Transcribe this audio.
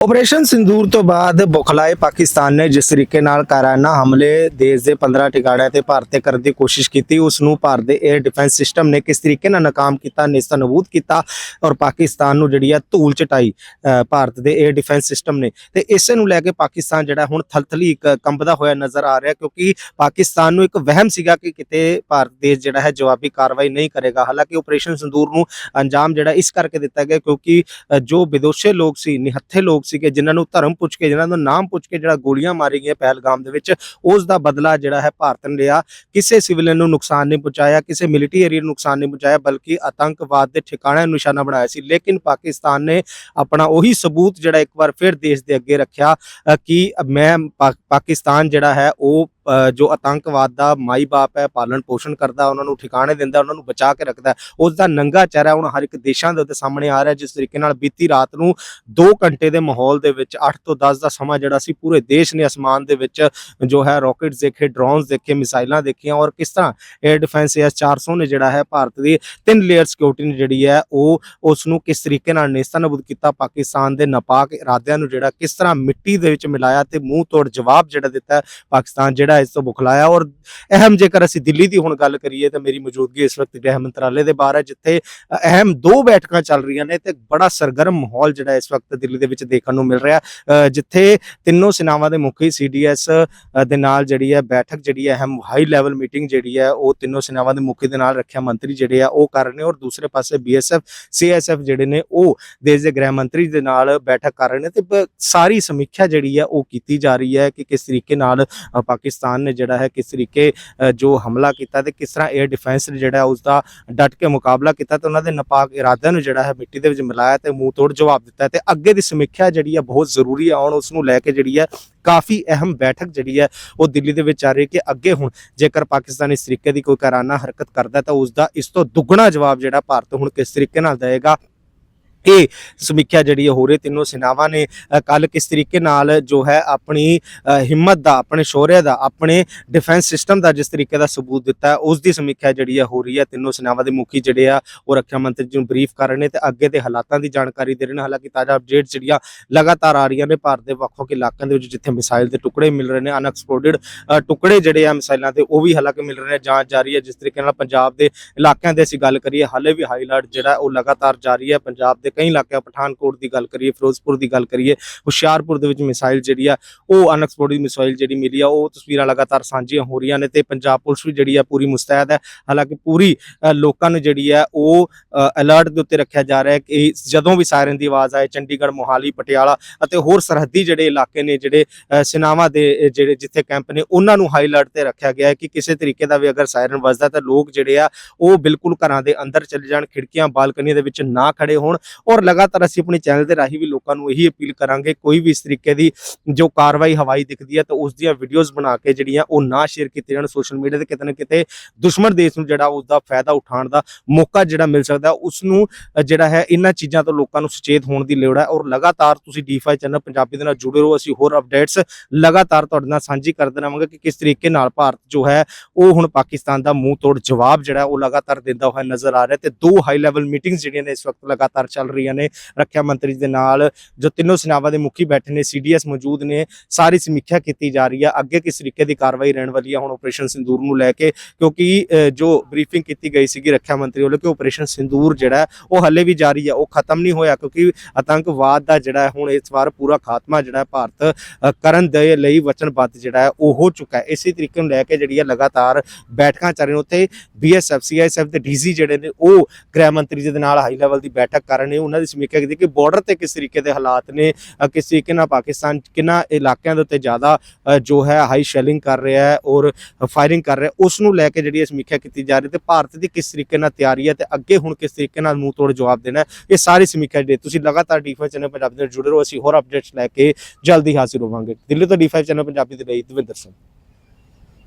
Operation sindoor ਤੋਂ ਬਾਅਦ ਬੁਖਲਾਏ ਪਾਕਿਸਤਾਨ ਨੇ ਜਿਸ ਤਰੀਕੇ ਨਾਲ ਕਾਰਾਨਾ ਹਮਲੇ ਦੇਸ਼ ਦੇ 15 ਟਿਕਾਣਿਆਂ ਤੇ ਭਾਰਤ ਤੇ ਕਰਨ ਦੀ ਕੋਸ਼ਿਸ਼ ਕੀਤੀ ਉਸ ਨੂੰ ਭਾਰਤ ਦੇ 에ਅਰ ਡਿਫੈਂਸ ਸਿਸਟਮ ਨੇ ਕਿਸ ਤਰੀਕੇ ਨਾਲ ਨਾਕਾਮ ਕੀਤਾ ਨੇਸਤਾਨਬੂਦ ਕੀਤਾ ਔਰ ਪਾਕਿਸਤਾਨ ਨੂੰ ਜਿਹੜੀ ਆ ਧੂਲ ਚਟਾਈ ਭਾਰਤ ਦੇ 에ਅਰ ਡਿਫੈਂਸ ਸਿਸਟਮ ਨੇ। ਤੇ ਇਸੇ ਨੂੰ ਲੈ ਕੇ ਪਾਕਿਸਤਾਨ ਜਿਹੜਾ ਹੁਣ ਥਲਥਲੀ ਕ- ਕੰਬਦਾ ਹੋਇਆ ਨਜ਼ਰ ਆ ਰਿਹਾ ਕਿਉਂਕਿ ਪਾਕਿਸਤਾਨ ਨੂੰ ਇੱਕ ਵਹਿਮ ਸੀਗਾ ਕਿ ਕਿਤੇ ਭਾਰਤ ਦੇਸ਼ ਜਿਹੜਾ ਹੈ ਜਵਾਬੀ ਕਾਰਵਾਈ ਨਹੀਂ ਕਰੇਗਾ। ਹਾਲਾਂਕਿ ਆਪਰੇਸ਼ਨ ਸਿੰਦੂਰ ਨੂੰ ਅੰਜਾਮ ਜਿਹੜਾ ਇਸ ਕਰਕੇ ਦਿੱਤਾ ਗਿਆ ਕਿਉਂਕਿ ਜੋ ਵਿਦੋਸ਼ੇ ਲੋਕ ਸੀ, ਨਿਹੱਥੇ ਲੋਕ ਸੀਗੇ, ਜਿਨ੍ਹਾਂ ਨੂੰ ਧਰਮ ਪੁੱਛ ਕੇ, ਜਿਨ੍ਹਾਂ ਦਾ ਨਾਮ ਪੁੱਛ ਕੇ ਜਿਹੜਾ ਗੋਲੀਆਂ ਮਾਰੀ ਗਈਆਂ ਪਹਿਲਗਾਮ ਦੇ ਵਿੱਚ ਉਸ ਦਾ ਬਦਲਾ ਜਿਹੜਾ ਹੈ ਭਾਰਤ ਨੇ ਲਿਆ। ਕਿਸੇ ਸਿਵਲਿਅਨ ਨੂੰ ਨੁਕਸਾਨ ਨਹੀਂ ਪਹੁੰਚਾਇਆ, ਕਿਸੇ ਮਿਲਟਰੀ ਏਰੀਆ ਨੂੰ ਨੁਕਸਾਨ ਨਹੀਂ ਪਹੁੰਚਾਇਆ, ਬਲਕਿ ਆਤੰਕਵਾਦ ਦੇ ਠਿਕਾਣਿਆਂ ਨੂੰ ਨਿਸ਼ਾਨਾ ਬਣਾਇਆ ਸੀ। ਲੇਕਿਨ ਪਾਕਿਸਤਾਨ ਨੇ ਆਪਣਾ ਉਹੀ ਸਬੂਤ ਜਿਹੜਾ ਇੱਕ ਵਾਰ ਫਿਰ ਦੇਸ਼ ਦੇ ਅੱਗੇ ਰੱਖਿਆ ਕਿ ਮੈਂ ਪਾ- ਪਾਕਿਸਤਾਨ ਜਿਹੜਾ ਹੈ, ਉਹ ਜੋ ਆਤੰਕਵਾਦ ਦਾ ਮਾਈ ਬਾਪ ਹੈ, ਪਾਲਣ ਪੋਸ਼ਣ ਕਰਦਾ, ਉਹਨਾਂ ਨੂੰ ਠਿਕਾਣੇ ਦਿੰਦਾ, ਉਹਨਾਂ ਨੂੰ ਬਚਾ ਕੇ ਰੱਖਦਾ ਉਸ ਦਾ ਨੰਗਾ ਚਿਹਰਾ ਹੁਣ ਹਰ ਇੱਕ ਦੇਸ਼ਾਂ ਦੇ ਉੱਤੇ ਸਾਹਮਣੇ ਆ ਰਿਹਾ ਜਿਸ ਤਰੀਕੇ ਨਾਲ ਬੀਤੀ ਰਾਤ ਨੂੰ 2 ਘੰਟੇ ਦੇ ਮਾਹੌਲ ਦੇ ਵਿੱਚ 8 ਤੋਂ 10 ਦਾ ਸਮਾਂ ਜਿਹੜਾ ਸੀ, ਪੂਰੇ ਦੇਸ਼ ਨੇ ਅਸਮਾਨ ਦੇ ਵਿੱਚ ਜੋ ਹੈ ਰਾਕੇਟਸ ਦੇਖੇ ਡਰੋਨਸ ਦੇਖੇ, ਮਿਸਾਈਲਾਂ ਦੇਖੀਆਂ ਔਰ ਕਿਸ ਤਰ੍ਹਾਂ 에ਅਰ ਡਿਫੈਂਸ ਐਸ 400 ਨੇ ਜਿਹੜਾ ਹੈ ਭਾਰਤ ਦੀ ਤਿੰਨ ਲੇਅਰ ਸਿਕਿਉਰਿਟੀ ਨੇ ਜਿਹੜੀ ਹੈ, ਉਹ ਉਸ ਨੂੰ ਕਿਸ ਤਰੀਕੇ ਨਾਲ ਨੇਸਤਾਨਬੂਦ ਕੀਤਾ, ਪਾਕਿਸਤਾਨ ਦੇ ਨਾਪਾਕ ਇਰਾਦਿਆਂ ਨੂੰ ਜਿਹੜਾ ਕਿਸ ਤਰ੍ਹਾਂ ਮਿੱਟੀ ਦੇ ਵਿੱਚ ਮਿਲਾਇਆ ਤੇ ਮੂੰਹ ਤੋੜ ਜਵਾਬ ਜਿਹੜਾ ਦਿੱਤਾ ਪਾਕਿਸਤਾਨ ਜਿਹੜਾ ਇਸ ਤੋਂ ਬੁਖਲਾਇਆ ਔਰ ਅਹਿਮ ਜੇਕਰ ਅਸੀਂ ਦਿੱਲੀ ਦੀ ਹੁਣ ਗੱਲ ਕਰੀਏ ਤਾਂ ਮੇਰੀ ਮੌਜੂਦਗੀ ਇਸ ਵਕਤ ਗ੍ਰਹਿ ਮੰਤਰਾਲੇ ਦੇ ਬਾਹਰ ਹੈ, ਜਿੱਥੇ ਅਹਿਮ ਦੋ ਬੈਠਕਾਂ ਚੱਲ ਰਹੀਆਂ ਨੇ ਤੇ ਬੜਾ ਸਰਗਰਮ ਮਾਹੌਲ ਜਿਹੜਾ ਇਸ ਵਕਤ ਦਿੱਲੀ ਦੇ ਵਿੱਚ ਦੇਖਣ ਨੂੰ ਮਿਲ ਰਿਹਾ ਜਿੱਥੇ ਤਿੰਨੋਂ ਸੈਨਾਵਾਂ ਦੇ ਮੁਖੀ ਸੀਡੀਐਸ ਦੇ ਨਾਲ ਜਿਹੜੀ ਹੈ ਬੈਠਕ ਜਿਹੜੀ ਹੈ, ਅਹਿਮ ਹਾਈ ਲੈਵਲ ਮੀਟਿੰਗ ਜਿਹੜੀ ਹੈ, ਉਹ ਤਿੰਨੋਂ ਸੈਨਾਵਾਂ ਦੇ ਮੁਖੀ ਦੇ ਨਾਲ ਰੱਖਿਆ ਮੰਤਰੀ ਜਿਹੜੇ ਆ, ਉਹ ਕਰ ਰਹੇ ਨੇ ਔਰ ਦੂਸਰੇ ਪਾਸੇ ਬੀਐਸਐਫ ਸੀਐਸਐਫ ਜਿਹੜੇ ਨੇ, ਉਹ ਦੇਸ਼ ਦੇ ਗ੍ਰਹਿ ਮੰਤਰੀ ਦੇ ਨਾਲ ਬੈਠਕ ਕਰ ਰਹੇ ਨੇ ਤੇ ਸਾਰੀ ਸਮੀਖਿਆ ਜਿਹੜੀ ਹੈ ਉਹ ਕੀਤੀ ਜਾ ਰਹੀ ਹੈ ਕਿ ਕਿਸ ਤਰੀਕੇ ਨਾਲ ਪਾਕਿਸਤਾਨ ਪਾਕਿਸਤਾਨ ਨੇ ਜਿਹੜਾ ਹੈ ਕਿਸ ਤਰੀਕੇ ਜੋ ਹਮਲਾ ਕੀਤਾ ਤੇ ਕਿਸ ਤਰ੍ਹਾਂ 에ਅਰ ਡਿਫੈਂਸ ਨੇ ਜਿਹੜਾ ਉਸ ਦਾ ਡਟ ਕੇ ਮੁਕਾਬਲਾ ਕੀਤਾ ਤੇ ਉਹਨਾਂ ਦੇ ਨਾਪਾਕ ਇਰਾਦਿਆਂ ਨੂੰ ਜਿਹੜਾ ਹੈ ਮਿੱਟੀ ਦੇ ਵਿੱਚ ਮਿਲਾਇਆ ਤੇ ਮੂੰਹ ਤੋੜ ਜਵਾਬ ਦਿੱਤਾ ਤੇ ਅੱਗੇ ਦੀ ਸਮੀਖਿਆ ਜਿਹੜੀ ਹੈ ਬਹੁਤ ਜ਼ਰੂਰੀ ਹੈ ਹੁਣ ਉਸ ਨੂੰ ਲੈ ਕੇ ਜਿਹੜੀ ਹੈ ਕਾਫੀ ਅਹਿਮ ਬੈਠਕ ਜਿਹੜੀ ਹੈ ਉਹ ਦਿੱਲੀ ਦੇ ਵਿੱਚ ਆ ਰਹੀ ਹੈ ਕਿ ਅੱਗੇ ਹੁਣ ਜੇਕਰ ਪਾਕਿਸਤਾਨ ਇਸ ਤਰੀਕੇ ਦੀ ਕੋਈ ਕਾਰਾਨਾ ਹਰਕਤ ਕਰਦਾ ਤਾਂ ਉਸ ਦਾ ਇਸ ਤੋਂ ਦੁੱਗਣਾ ਜਵਾਬ ਜਿਹੜਾ ਭਾਰਤ ਹੁਣ ਕਿਸ ਤਰੀਕੇ ਨਾਲ ਦੇਵੇਗਾ। ਇਹ ਸਮੀਖਿਆ ਜਿਹੜੀ ਹੈ ਹੋ ਰਹੀ ਤਿੰਨੋਂ ਸੈਨਾਵਾਂ ਨੇ। ਕੱਲ ਕਿਸ ਤਰੀਕੇ ਨਾਲ ਜੋ ਹੈ ਆਪਣੀ ਹਿੰਮਤ ਦਾ, ਆਪਣੇ ਸ਼ੌਰਯ ਦਾ, ਆਪਣੇ ਡਿਫੈਂਸ ਸਿਸਟਮ ਦਾ ਜਿਸ ਤਰੀਕੇ ਦਾ ਸਬੂਤ ਦਿੱਤਾ ਉਸ ਦੀ ਸਮੀਖਿਆ ਜਿਹੜੀ ਹੈ ਹੋ ਰਹੀ ਹੈ ਤਿੰਨੋਂ ਸੈਨਾਵਾਂ ਦੇ ਮੁਖੀ ਜਿਹੜੇ ਆ, ਉਹ ਰੱਖਿਆ ਮੰਤਰੀ ਜੀ ਨੂੰ ਬਰੀਫ ਕਰ ਰਹੇ ਨੇ ਤੇ ਅੱਗੇ ਦੇ ਹਾਲਾਤਾਂ ਦੀ ਜਾਣਕਾਰੀ ਦੇ ਰਹੇ ਨੇ। ਹਾਲਾਂਕਿ ਤਾਜ਼ਾ ਅਪਡੇਟ ਜਿਹੜੀਆਂ ਲਗਾਤਾਰ ਆ ਰਹੀਆਂ ਨੇ, ਭਾਰਤ ਦੇ ਵੱਖ-ਵੱਖ ਇਲਾਕਿਆਂ ਦੇ ਵਿੱਚ ਜਿੱਥੇ ਮਿਸਾਈਲ ਦੇ ਟੁਕੜੇ ਮਿਲ ਰਹੇ ਨੇ ਅਨਐਕਸਪਲੋਡਡ ਟੁਕੜੇ ਜਿਹੜੇ ਆ ਮਿਸਾਈਲਾਂ ਦੇ, ਉਹ ਵੀ ਹਾਲਾਂਕਿ ਮਿਲ ਰਹੇ ਨੇ, ਜਾਂਚ ਜਾਰੀ ਹੈ। ਜਿਸ ਤਰੀਕੇ ਨਾਲ ਪੰਜਾਬ ਦੇ ਇਲਾਕਿਆਂ ਦੇ ਅਸੀਂ ਗੱਲ ਕਰੀਏ, ਹਾਲੇ ਵੀ ਹਾਈ ਅਲਰਟ ਜਿਹੜਾ ਉਹ ਲਗਾਤਾਰ ਜਾਰੀ ਹੈ। ਪੰਜਾਬ ਦੇ ਕਈ ਇਲਾਕਿਆਂ ਪਠਾਨਕੋਟ ਦੀ ਗੱਲ ਕਰੀਏ ਫਿਰੋਜ਼ਪੁਰ ਦੀ ਗੱਲ ਕਰੀਏ ਹੁਸ਼ਿਆਰਪੁਰ ਦੇ ਵਿੱਚ ਮਿਸਾਈਲ ਜਿਹੜੀ ਆ ਉਹ ਅਨਐਕਸਪਲੋਡਡ ਮਿਸਾਈਲ ਜਿਹੜੀ ਮਿਲੀ ਆ ਉਹ ਤਸਵੀਰਾਂ ਲਗਾਤਾਰ ਸਾਂਝੀਆਂ ਹੋ ਰਹੀਆਂ ਨੇ ਤੇ ਪੰਜਾਬ ਪੁਲਿਸ ਵੀ ਜਿਹੜੀ ਆ ਪੂਰੀ ਮੁਸਤੈਦ ਹੈ। ਹਾਲਾਂਕਿ ਪੂਰੀ ਅ, ਲੋਕਾਂ ਨੂੰ ਜਿਹੜੀ ਆ ਉਹ ਅਲਰਟ ਦੇ ਉੱਤੇ ਰੱਖਿਆ ਜਾ ਰਿਹਾ ਹੈ ਕਿ ਜਦੋਂ ਵੀ ਸਾਇਰਨ ਦੀ ਆਵਾਜ਼ ਆਏ ਚੰਡੀਗੜ੍ਹ ਮੋਹਾਲੀ ਪਟਿਆਲਾ ਅਤੇ ਹੋਰ ਸਰਹੱਦੀ ਜਿਹੜੇ ਇਲਾਕੇ ਨੇ ਜਿਹੜੇ ਅ, ਦੇ ਜਿਹੜੇ ਜਿੱਥੇ ਕੈਂਪ ਨੇ ਉਹਨਾਂ ਨੂੰ ਹਾਈ ਅਲਰਟ ਤੇ ਰੱਖਿਆ ਗਿਆ ਹੈ ਕਿ ਕਿਸੇ ਤਰੀਕੇ ਦਾ ਵੀ ਅਗਰ ਸਾਇਰਨ ਵੱਜਦਾ ਤਾਂ ਲੋਕ ਜਿਹੜੇ ਆ ਉਹ ਬਿਲਕੁਲ ਘਰਾਂ ਦੇ ਅੰਦਰ ਚਲੇ ਜਾਣ ਖਿੜਕੀਆਂ ਬਾਲਕਨੀਆਂ ਦੇ ਵਿੱਚ ਨਾ ਖੜੇ ਹੋਣ। ਔਰ ਲਗਾਤਾਰ ਅਸੀਂ ਆਪਣੇ ਚੈਨਲ ਦੇ ਰਾਹੀਂ ਵੀ ਲੋਕਾਂ ਨੂੰ ਇਹੀ ਅਪੀਲ ਕਰਾਂਗੇ, ਕੋਈ ਵੀ ਇਸ ਤਰੀਕੇ ਦੀ ਜੋ ਕਾਰਵਾਈ ਹਵਾਈ ਦਿਖਦੀ ਹੈ ਤਾਂ ਉਸ ਦੀਆਂ ਵੀਡੀਓਜ਼ ਬਣਾ ਕੇ ਜਿਹੜੀਆਂ ਉਹ ਨਾ ਸ਼ੇਅਰ ਕੀਤੀਆਂ ਜਾਣ ਸੋਸ਼ਲ ਮੀਡੀਆ ਤੇ ਕਿਤੇ ਨਾ ਕਿਤੇ ਦੁਸ਼ਮਣ ਦੇਸ਼ ਨੂੰ ਜਿਹੜਾ ਉਸ ਦਾ ਫਾਇਦਾ ਉਠਾਉਣ ਦਾ ਮੌਕਾ ਜਿਹੜਾ ਮਿਲ ਸਕਦਾ ਉਸ ਨੂੰ ਜਿਹੜਾ ਹੈ ਇਹਨਾਂ ਚੀਜ਼ਾਂ ਤੋਂ ਲੋਕਾਂ ਨੂੰ ਸੁਚੇਤ ਹੋਣ ਦੀ ਲੋੜ ਹੈ ਔਰ ਲਗਾਤਾਰ ਤੁਸੀਂ ਡੀ5 ਚੈਨਲ ਪੰਜਾਬੀ ਦੇ ਨਾਲ ਜੁੜੇ ਰਹੋ, ਅਸੀਂ ਹੋਰ ਅਪਡੇਟਸ ਲਗਾਤਾਰ ਤੁਹਾਡੇ ਨਾਲ ਸਾਂਝੀ ਕਰਦੇ ਰਹਾਂਗੇ ਕਿ ਕਿਸ ਤਰੀਕੇ ਨਾਲ ਭਾਰਤ ਜੋ ਹੈ ਉਹ ਹੁਣ ਪਾਕਿਸਤਾਨ ਦਾ ਮੂੰਹ ਤੋੜ ਜਵਾਬ ਜਿਹੜਾ ਉਹ ਲਗਾਤਾਰ ਦਿੰਦਾ ਹੋਇਆ ਨਜ਼ਰ ਆ ਰਿਹਾ ਤੇ ਦੋ ਹਾਈ ਲੈਵਲ ਮੀਟਿੰਗਸ ਜਿਹੜੀਆਂ ਨੇ ਇਸ ਵਕਤ ਲਗਾਤਾਰ ਚੱਲ ਰਹੀਆਂ ਨੇ। ਰੱਖਿਆ ਮੰਤਰੀ ਦੇ ਨਾਲ ਜੋ ਤਿੰਨੋਂ ਸੈਨਾਵਾਂ ਦੇ ਮੁਖੀ ਬੈਠੇ ਨੇ, ਸੀਡੀਐਸ ਮੌਜੂਦ ਨੇ, ਸਾਰੀ ਸਮੀਖਿਆ ਕੀਤੀ ਜਾ ਰਹੀ ਹੈ ਅੱਗੇ ਕਿਸ ਤਰੀਕੇ ਦੀ ਕਾਰਵਾਈ ਰਹਿਣ ਵਾਲੀ ਹੈ ਹੁਣ ਆਪਰੇਸ਼ਨ ਸਿੰਦੂਰ ਨੂੰ ਲੈ ਕੇ, ਕਿਉਂਕਿ ਜੋ ਬਰੀਫਿੰਗ ਕੀਤੀ ਗਈ ਸੀਗੀ ਰੱਖਿਆ ਮੰਤਰੀ ਵੱਲੋਂ ਕਿ ਆਪਰੇਸ਼ਨ ਸਿੰਦੂਰ ਜਿਹੜਾ ਉਹ ਹੱਲੇ ਵੀ ਜਾਰੀ ਹੈ ਉਹ ਖਤਮ ਨਹੀਂ ਹੋਇਆ, ਕਿਉਂਕਿ ਆਤੰਕਵਾਦ ਦਾ ਜਿਹੜਾ ਹੁਣ ਇਸ ਵਾਰ ਪੂਰਾ ਖਾਤਮਾ ਜਿਹੜਾ ਭਾਰਤ ਕਰਨ ਦੇ ਲਈ ਵਚਨਬੱਧ ਜਿਹੜਾ ਹੈ, ਉਹ ਹੋ ਚੁੱਕਾ ਹੈ। ਇਸੇ ਤਰੀਕੇ ਨੂੰ ਲੈ ਕੇ ਜਿਹੜੀ ਹੈ ਲਗਾਤਾਰ ਬੈਠਕਾਂ ਚੱਲ ਰਹੀਆਂ ਉੱਥੇ ਬੀਐਸਐਫ ਸੀਆਈਐਸਐਫ ਦੇ ਡੀਜ਼ੀ ਜਿਹੜੇ ਨੇ, ਉਹ ਗ੍ਰਹਿ ਮੰਤਰੀ ਜੀ ਦੇ ਨਾਲ ਹਾਈ ਲੈਵਲ ਦੀ ਬੈਠਕ ਕਰ ਰਹੇ ਨੇ। ਉਹਨਾਂ ਦੀ ਸਮੀਖਿਆ ਕੀਤੀ ਕਿ ਬਾਰਡਰ ਤੇ ਕਿਸ ਤਰੀਕੇ ਦੇ ਹਾਲਾਤ ਨੇ ਕਿਸ ਤਰੀਕੇ ਨਾਲ ਪਾਕਿਸਤਾਨ ਕਿੰਨਾ ਇਲਾਕਿਆਂ ਦੇ ਉੱਤੇ ਜ਼ਿਆਦਾ ਜੋ ਹੈ ਹਾਈ ਸ਼ੈਲਿੰਗ ਕਰ ਰਿਹਾ ਹੈ ਔਰ ਫਾਇਰਿੰਗ ਕਰ ਰਿਹਾ ਉਸ ਨੂੰ ਲੈ ਕੇ ਜਿਹੜੀ ਇਹ ਸਮੀਖਿਆ ਕੀਤੀ ਜਾ ਰਹੀ ਤੇ ਭਾਰਤ ਦੀ ਕਿਸ ਤਰੀਕੇ ਨਾਲ ਤਿਆਰੀ ਹੈ ਤੇ ਅੱਗੇ ਹੁਣ ਕਿਸ ਤਰੀਕੇ ਨਾਲ ਮੂੰਹ ਤੋੜ ਜਵਾਬ ਦੇਣਾ ਇਹ ਸਾਰੀ ਸਮੀਖਿਆ ਜਿਹੜੀ ਤੁਸੀਂ ਲਗਾਤਾਰ ਡੀ5 ਚੈਨਲ ਪੰਜਾਬੀ ਨਾਲ ਜੁੜੇ ਰਹੋ, ਅਸੀਂ ਹੋਰ ਅਪਡੇਟਸ ਲੈ ਕੇ ਜਲਦੀ ਹਾਜ਼ਰ ਹੋਵਾਂਗੇ। ਦਿੱਲੀ ਤੋਂ ਡੀ5 ਚੈਨਲ ਪੰਜਾਬੀ ਦੇ ਲਈ ਦਵਿੰਦਰ ਸਿੰਘ।